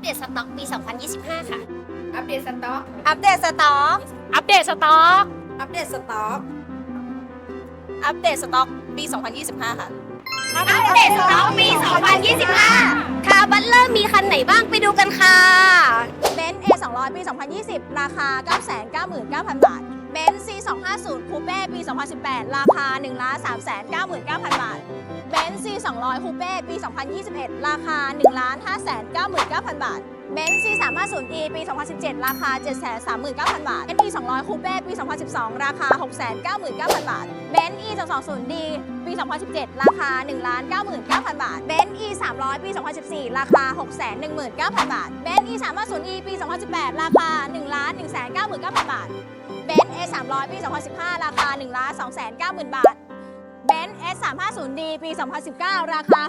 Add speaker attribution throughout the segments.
Speaker 1: เดตสต็อกปี 2025 ค่ะ
Speaker 2: อัปเดตสต็อก
Speaker 3: อัปเดตสต็อก
Speaker 4: อัปเดตสต็อก
Speaker 2: อัปเดตสต็อก
Speaker 3: อัปเดตสต็อกปี 2025 ค่ะ
Speaker 1: อัปเดตสต็อกปี 2025คาร์บัตเลอร์มีคันไหนบ้างไปดูกันค่ะ
Speaker 3: เบนซ์ A 200 ปี 2020 ราคา 999,000 บาท NC 250 Coupe ปี 2018 ราคา 1 399,000 บาท Benz C 200 Coupe ปี 2021 ราคา 1 599,000 บาท เบนซ์ C 350 E ปี 2017 ราคา 739,000 บาท NT 200คูเป้ปี 2012 ราคา 699,000 บาท เบนซ์ E 220 D ปี 2017 ราคา 1,99,000 บาท เบนซ์ E 300 ปี 2014 ราคา 619,000 บาท เบนซ์ E 350 E ปี 2018 ราคา 1,199,000 บาท เบนซ์ A 300 ปี 2015 ราคา 1,290,000 บาท เบนซ์ S 350 D ปี 2019 ราคา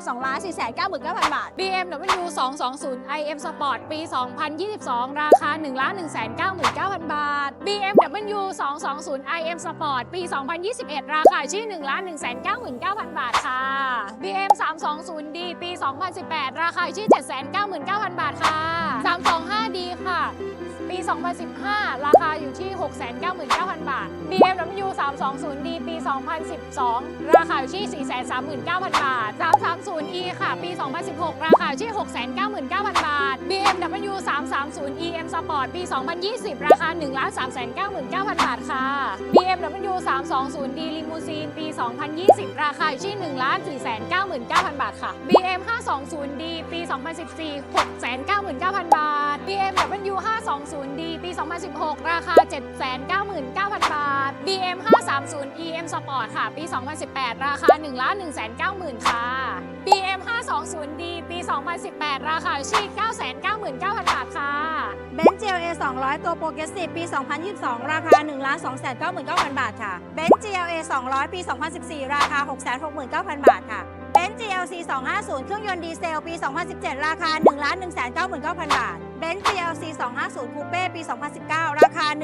Speaker 3: 2,499,000 บาท
Speaker 4: BMW 220 iM Sport ปี 2022 ราคา 1 199,000 บาท BMW 220 iM Sport ปี 2021 ราคาที่ 1 199,000 บาทค่ะ 320D ปี 2018 ราคาอยู่ที่ 799,000 บาทค่ะ 325D ค่ะ ปี 2015 ราคาอยู่ที่ 699,000 บาท BMW 320D ปี 2012 ราคาอยู่ที่ 439,000 บาท 330E ค่ะ ปี 2016 ราคาอยู่ที่ 699,000 บาท BMW 330 EM Sport ปี 2020 ราคา 1,399,000 บาทค่ะ BMW 320D Limousine ปี 2020 ราคาอยู่ที่ 1,499,000 9,000 บาทค่ะ BM 520D ปี 2014 699,000 บาท BMW 520D ปี 2016 ราคา 799,000 บาท BM 530 EM Sport ค่ะ ปี 2018 ราคา 1 1 9 0 0 0 ค่ะ BM 520D ปี 2018 ราคาอยู่ที่999,000 บาทค่ะ
Speaker 3: เบนซ์ GLA 200 ตัวโปรเกรสซีฟปี 2022 ราคา 1 2 9 9 0 0 บาทค่ะเบนซ์ GLA 200 ปี 2014 ราคา 669,000 บาทค่ะ นซ์ GLC 250 เครื่องยนต์ดีเซล ปี 2017 ราคา 1 199,000 บาทเบนซ์ GLC 250คูเป้ปี 2019 ราคา 1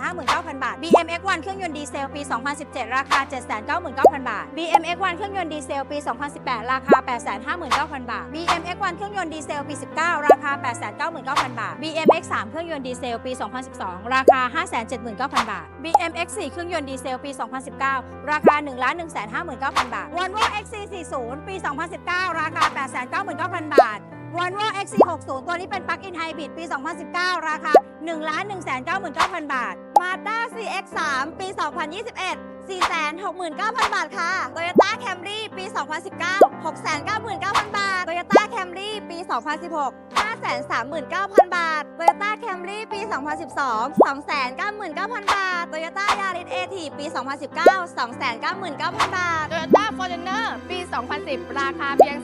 Speaker 3: 859,000 บาท BMX1 เครื่องยนต์ดีเซล ปี 2017 ราคา 799,000 บาท BMX1 เครื่องยนต์ดีเซล ปี 2018 ราคา 859,000 บาท BMX1 เครื่องยนต์ดีเซล ปี 19 ราคา 899,000 บาท BMX3 เครื่องยนต์ดีเซล ปี 2012 ราคา 579,000 บาท BMX4 เครื่องยนต์ดีเซล ปี 2019 ราคา 1 159,000 บาท Volvo XC40 60 ปี 2019 ราคา 899,000 บาท Volvo XC60 ตัวนี้เป็นปลั๊กอินไฮบริดปี 2019 ราคา 1 199,000 บาท Mazda CX3 ปี 2021 469,000 บาทค่ะ Toyota Camry ปี 2019 699,000 บาท Toyota Camry ปี 2016 539,000 บาท Toyota Camry ปี 2012 299,000 บาท Toyota Yaris AT ปี 2019 299,000 บาท
Speaker 2: Toyota Fortuner ปี 2010 ราคาเพียง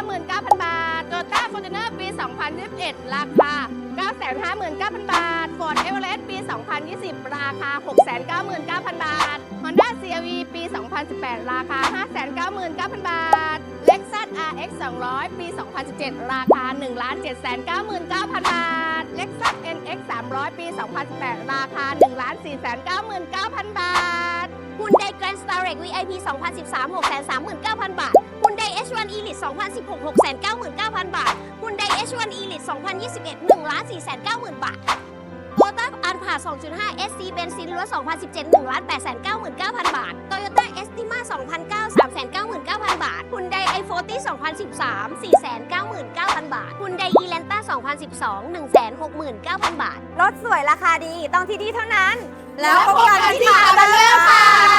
Speaker 2: 399,000 บาท Toyota Fortuner ปี 2021 ราคา 959,000 บาท Ford Everest ปี 2020 ราคา 699,000 บาท Honda CRV ป 2018 ราคา 599,000 บาท Lexus RX 200 ปี 2017 ราคา 1,799,000 บาท Lexus NX 300 ปี 2018 ราคา 1,499,000 บาท
Speaker 1: Hyundai Grand Starrett VIP 2013 639,000 บาท Hyundai H1 Elite 2016 699,000 บาท Hyundai H1 Elite 2021 1,490,000 บาท Toyota Alphard 2.5 SC เบนซินล้วน2017 1,899,000บาท Toyota Estima 2009 399,000 บาท Hyundai i40 2013 499,000 บาท Hyundai Elanta 2012 169,000 บาท
Speaker 3: รถสวยราคาดีต้องที่นี่เท่านั้น
Speaker 2: แล้วพบกันที่คาร์บันเลอร์ค่ะ